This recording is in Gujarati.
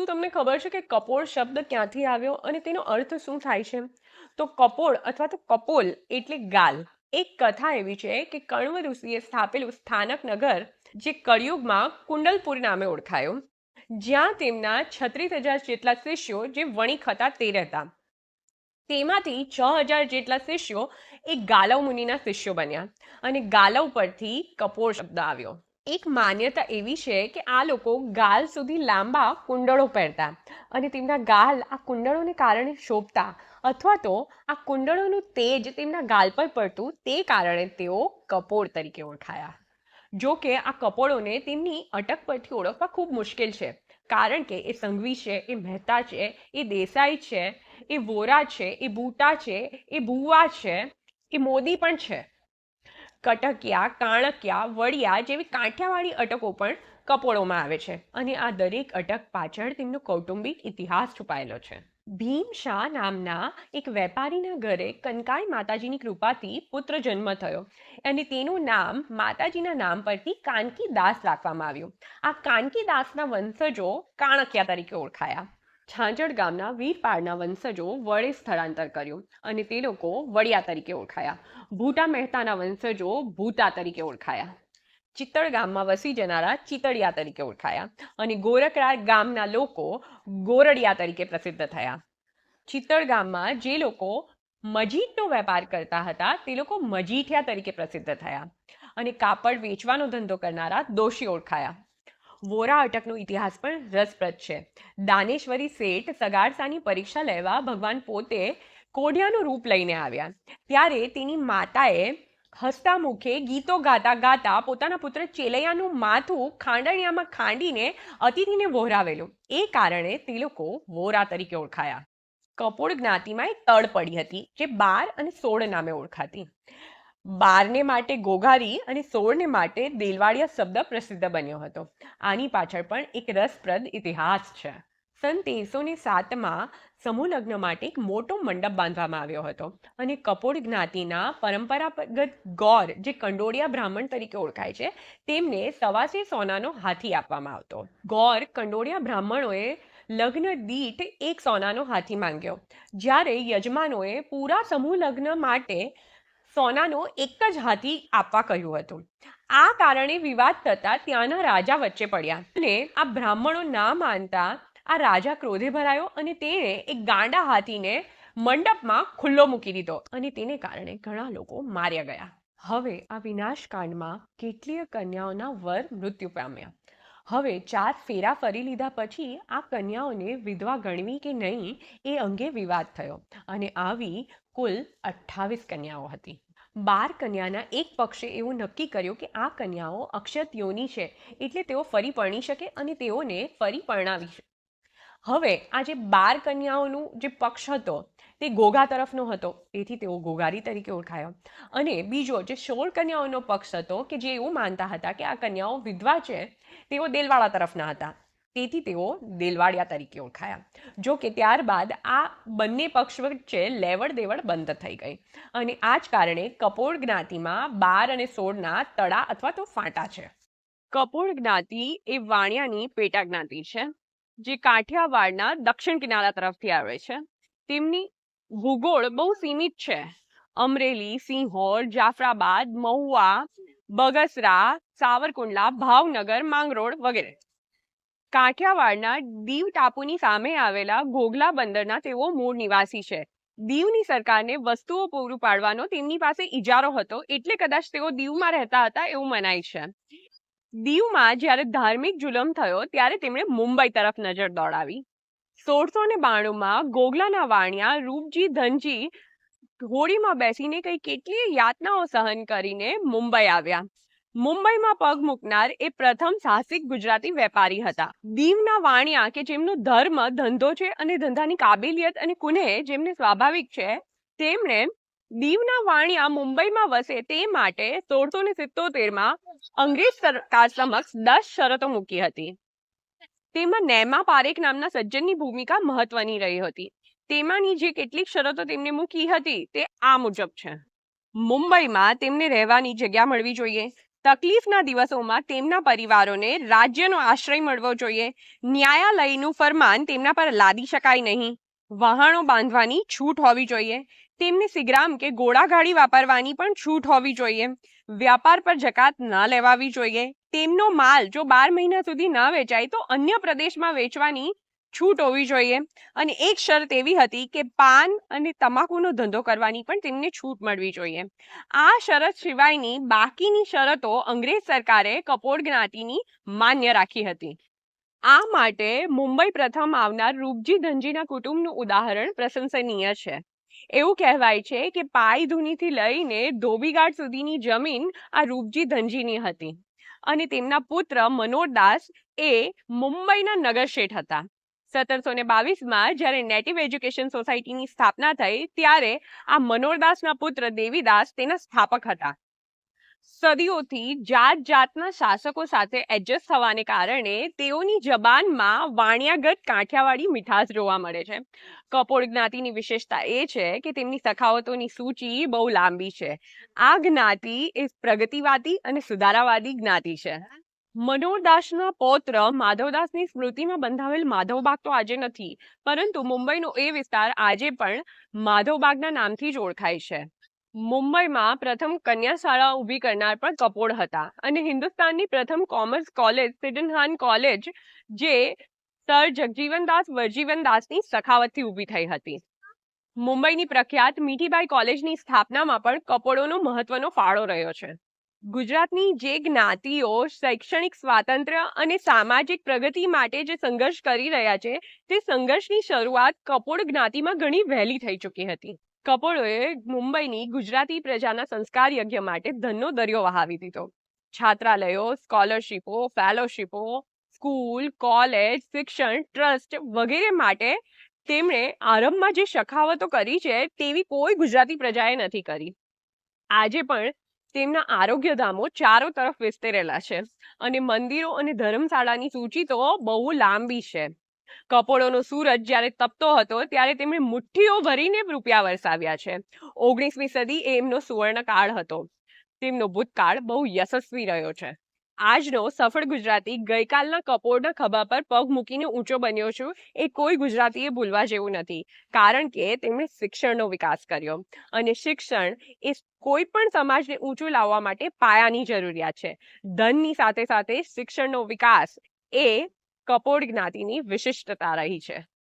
શું તમને ખબર છે કે કપોળ શબ્દ ક્યાંથી આવ્યો અને તેનો અર્થ શું થાય છે? તો કપોળ અથવા તો કપોલ એટલે ગાલ. એક કથા એવી છે કે કણવ ઋષિએ સ્થાપેલું સ્થાનક નગર જે કળિયુગમાં કુંડલપુર નામે ઓળખાયું, જ્યાં તેમના છત્રીસ હજાર જેટલા શિષ્યો જે વણિક હતા તે રહેતા. તેમાંથી છ હજાર જેટલા શિષ્યો એ ગાલવ મુનિના શિષ્યો બન્યા અને ગાલવ પરથી કપોળ શબ્દ આવ્યો. એક માન્યતા એવી છે કે આ લોકો ગાલ સુધી લાંબા કુંડળો પહેરતા અને તેમના ગાલ આ કુંડળોને કારણે શોભતા અથવા તો આ કુંડળોનું તેજ તેમના ગાલ પર પડતું તે કારણે તેઓ કપોળ તરીકે ઓળખાયા. જો કે આ કપોળોને તેમની અટક પરથી ઓળખવા ખૂબ મુશ્કેલ છે, કારણ કે એ સંઘવી છે, એ મહેતા છે, એ દેસાઈ છે, એ વોરા છે, એ બૂટા છે, એ ભુવા છે, એ મોદી પણ છે. કટકિયા, કાણકિયા, વડિયા જેવી કાંઠિયાવાડી અટકો પણ કપોળોમાં આવે છે. અને આ દરેક અટક પાછળ તેમનો કૌટુંબિક ઇતિહાસ છુપાયેલો છે. ભીમ શાહ નામના એક વેપારીના ઘરે કનકાઈ માતાજીની કૃપાથી પુત્ર જન્મ થયો. અને તેનું નામ માતાજીના નામ પરથી કાનકી દાસ રાખવામાં આવ્યું. આ કાનકી દાસના વંશજો કાણકિયા તરીકે ઓળખાયા. છાંચડ ગામના વીરપાડના વંશજો વડે સ્થળાંતર કર્યું અને તે લોકો વડિયા તરીકે ઓળખાયા. ભૂટા મહેતાના વંશજો ભૂતા તરીકે ઓળખાયા. ચિત્તળ ગામમાં વસી જનારા ચિતળિયા તરીકે ઓળખાયા અને ગોરકરા ગામના લોકો ગોરડિયા તરીકે પ્રસિદ્ધ થયા. ચિત્તળ ગામમાં જે લોકો મજીઠનો વેપાર કરતા હતા તે લોકો મજીઠિયા તરીકે પ્રસિદ્ધ થયા અને કાપડ વેચવાનો ધંધો કરનારા દોષી ઓળખાયા. વોરા અટકનો ઇતિહાસ પણ રસપ્રદ છે. દાનેશ્વરી શેઠ સગારસાની પરીક્ષા લેવા ભગવાન પોતે કોઢિયાનું રૂપ લઈને આવ્યા. ત્યારે તેની માતાએ હસતા મુખે ગીતો ગાતા ગાતા પોતાના પુત્ર ચેલૈયાનું માથું ખાંડણિયામાં ખાંડીને અતિથિને વહોરાવેલું એ કારણે તે લોકો વોરા તરીકે ઓળખાયા. કપોળ જ્ઞાતિમાં એક તળ પડી હતી જે બાર અને સોળ નામે ઓળખાતી. બારને માટે ગોગારી અને સોળને માટે દેલવાડિયા શબ્દ પ્રસિદ્ધ બન્યો હતો. આની પાછળ પણ એક રસપ્રદ ઇતિહાસ છે. સન તેરસો ને સાતમાં સમૂહ લગ્ન માટે એક મોટો મંડપ બાંધવામાં આવ્યો હતો અને કપોળ જ્ઞાતિના પરંપરાગત ગોર જે કંડોળિયા બ્રાહ્મણ તરીકે ઓળખાય છે, તેમને સવાસે સોનાનો હાથી આપવામાં આવતો. ગોર કંડોળિયા બ્રાહ્મણોએ લગ્ન દીઠ એક સોનાનો હાથી માંગ્યો. જ્યારે યજમાનોએ પૂરા સમૂહ લગ્ન માટે સોનાનો એક જ હાથી આપવા કહ્યું હતું. આ કારણે વિવાદ થતા ત્યાંના રાજા વચ્ચે પડ્યા અને આ બ્રાહ્મણો ના માનતા આ રાજા ક્રોધે ભરાયો અને તેણે એક ગાંડા હાથીને મંડપમાં ખુલ્લો મૂકી દીધો અને તેને કારણે ઘણા લોકો માર્યા ગયા. હવે આ વિનાશકાંડમાં કેટલીય કન્યાઓના વર મૃત્યુ પામ્યા. હવે ચાર ફેરા ફરી લીધા પછી આ કન્યાઓને વિધવા ગણવી કે નહીં એ અંગે વિવાદ થયો અને આવી કુલ અઠ્ઠાવીસ કન્યાઓ હતી. બાર કન્યાના એક પક્ષે એવું નક્કી કર્યું કે આ કન્યાઓ અક્ષત યોની છે એટલે તેઓ ફરી પરણી શકે અને તેઓને ફરી પરણાવી શકે. હવે આ જે બાર કન્યાઓનું જે પક્ષ હતો તે ગોગા તરફનો હતો. તેથી તેઓ ગોગારી તરીકે ઓળખાયો. અને બીજો જે સોળ કન્યાઓનો પક્ષ હતો કે જે એવું માનતા હતા કે આ કન્યાઓ વિધવા છે, તેઓ દેલવાડા તરફના હતા. તેથી તેઓ દેલવાડિયા તરીકે ઓળખાયા. જો કે ત્યારબાદ આ બંને પક્ષ વચ્ચે લેવડ દેવડ બંધ થઈ ગઈ. અને આ જ કારણે કપોળ જ્ઞાતિમાં બાર અને સોળના તળા અથવા તો ફાંટા છે. કપોળ જ્ઞાતિ એ વાણિયાની પેટા જ્ઞાતિ છે, જે કાઠિયાવાડના દક્ષિણ કિનારા તરફથી આવે છે. તેમની ભૂગોળ બહુ સીમિત છે. અમરેલી, સિંહોર, જાફરાબાદ, મહુવા, બગસરા, સાવરકુંડલા, ભાવનગર, માંગરોળ વગેરે. કાઠિયાવાડના દીવ ટાપુની સામે આવેલા ઘોઘલા બંદરના તેઓ મૂળ નિવાસી છે. દીવની સરકારને વસ્તુઓ પૂરું પાડવાનો તેમની પાસે ઇજારો હતો એટલે કદાચ તેઓ દીવમાં રહેતા હતા એવું મનાય છે. દીવમાં જ્યારે ધાર્મિક જુલમ થયો ત્યારે તેમણે મુંબઈ તરફ નજર દોડાવી. સોળસો ને બાણુંમાં ગોગલાના વાણિયા રૂપજી ધનજી હોડીમાં બેસીને કઈ કેટલીય યાતનાઓ સહન કરીને મુંબઈ આવ્યા. મુંબઈમાં પગ મૂકનાર એ પ્રથમ સાહસિક ગુજરાતી વેપારી હતા. દીવના વાણિયા કે જેમનો ધર્મ ધંધો છે અને ધંધાની કાબેલિયત અને કુનેહ જેમને સ્વાભાવિક છે તેમણે દીવના વાણિયા મુંબઈમાં વસે તે માટે સોળસો ને સિત્તોતેરમાં અંગ્રેજ સરકાર સમક્ષ દસ શરતો મૂકી હતી. તેમાં નેમા પારેખ નામના સજ્જનની ભૂમિકા મહત્વની રહી હતી. તેમાંની જે કેટલીક શરતો તેમને મૂકી હતી તે આ મુજબ છે. મુંબઈમાં તેમને રહેવાની જગ્યા મળવી જોઈએ. તકલીફના દિવસોમાં તેમના પરિવારોને રાજ્યનો આશ્રય મળવો જોઈએ. ન્યાયાલયનું ફરમાન તેમના પર લાદી શકાય નહીં. વહાણો બાંધવાની છૂટ હોવી જોઈએ. તેમને સિગ્રામ કે ગોળાગાડી વાપરવાની પણ છૂટ હોવી જોઈએ. વ્યાપાર પર જકાત ન લેવાવી જોઈએ. તેમનો માલ જો બાર મહિના સુધી ન વેચાય, તો અન્ય પ્રદેશમાં વેચવાની છૂટ હોવી જોઈએ. અને એક શરત એવી હતી કે પાન અને તમાકુનો ધંધો કરવાની પણ તેમને છૂટ મળવી જોઈએ. આ શરત સિવાયની બાકીની શરતો અંગ્રેજ સરકારે કપોળ જ્ઞાતિની માન્ય રાખી હતી. આ માટે મુંબઈ પ્રથમ આવનાર રૂપજી ધનજીના કુટુંબનું ઉદાહરણ પ્રશંસનીય છે. એવું કહેવાય છે કે પાય ધૂનીથી લઈને ધોબીઘાટ સુધીની જમીન આ રૂપજી ધનજીની હતી. અને તેમના પુત્ર મનોરદાસ એ મુંબઈના નગરશેઠ હતા. સત્તરસો ને બાવીસમાં જ્યારે નેટિવ એજ્યુકેશન સોસાયટીની સ્થાપના થઈ, ત્યારે આ મનોરદાસના પુત્ર દેવીદાસ તેના સ્થાપક હતા. સદીઓથી જાત જાતના શાસકો સાથે એડજસ્ટ થવાને કારણે તેઓની જબાનમાં વાણિયાગત કાઠિયાવાડી મીઠાશ જોવા મળે છે. કપોળ જ્ઞાતિની વિશેષતા એ છે કે તેમની સખાવતોની સૂચિ બહુ લાંબી છે. આ જ્ઞાતિ એ પ્રગતિવાદી અને સુધારાવાદી જ્ઞાતિ છે. મનોરદાસના પૌત્ર માધવદાસની સ્મૃતિમાં બંધાવેલ માધવબાગ તો આજે નથી, પરંતુ મુંબઈનો એ વિસ્તાર આજે પણ માધવબાગના નામથી જ ઓળખાય છે. મુંબઈમાં પ્રથમ કન્યા શાળા ઊભી કરનાર પણ કપોળ હતા અને હિન્દુસ્તાનની પ્રથમ કોમર્સ કોલેજ સિડનહાન કોલેજ, જે સર જગજીવનદાસ વરજીવનદાસની સખાવતથી ઊભી થઈ હતી. મુંબઈની પ્રખ્યાત મીઠીબાઈ કોલેજની સ્થાપનામાં પણ કપોળોનો મહત્વનો ફાળો રહ્યો છે. ગુજરાતની જે જ્ઞાતિઓ શૈક્ષણિક સ્વાતંત્ર્ય અને સામાજિક પ્રગતિ માટે જે સંઘર્ષ કરી રહ્યા છે, તે સંઘર્ષની શરૂઆત કપોળ જ્ઞાતિમાં ઘણી વહેલી થઈ ચૂકી હતી. કપોળોએ મુંબઈની ગુજરાતી પ્રજાના સંસ્કાર યજ્ઞ માટે ધનનો દરિયો વહાવી દીધો. છાત્રાલયો, સ્કોલરશીપો, ફેલોશીપો, સ્કૂલ, કોલેજ, શિક્ષણ, ટ્રસ્ટ વગેરે માટે તેમણે આરંભમાં જે શખાવતો કરી છે તેવી કોઈ ગુજરાતી પ્રજાએ નથી કરી. આજે પણ તેમના આરોગ્ય ધામો ચારો તરફ વિસ્તરેલા છે અને મંદિરો અને ધર્મશાળાની સૂચિ તો બહુ લાંબી છે. કપોળોનો સૂરજ જ્યારે તપતો હતો ત્યારે તેમણે મુઠ્ઠીઓ ભરીને રૂપિયા વરસાવ્યા છે. ઓગણીસમી સદી એ એમનો સુવર્ણ કાળ હતો. તેમનો ભૂતકાળ બહુ યશસ્વી રહ્યો છે. આજનો સફળ ગુજરાતી ગઈકાલના કપોળના ખભા પર પગ મૂકીને ઊંચો બન્યો છું એ કોઈ ગુજરાતીએ ભૂલવા જેવું નથી, કારણ કે તેમણે શિક્ષણનો વિકાસ કર્યો અને શિક્ષણ એ કોઈ પણ સમાજને ઊંચું લાવવા માટે પાયાની જરૂરિયાત છે. ધનની સાથે સાથે શિક્ષણનો વિકાસ એ કપોળ જ્ઞાતિની વિશિષ્ટતા રહી છે.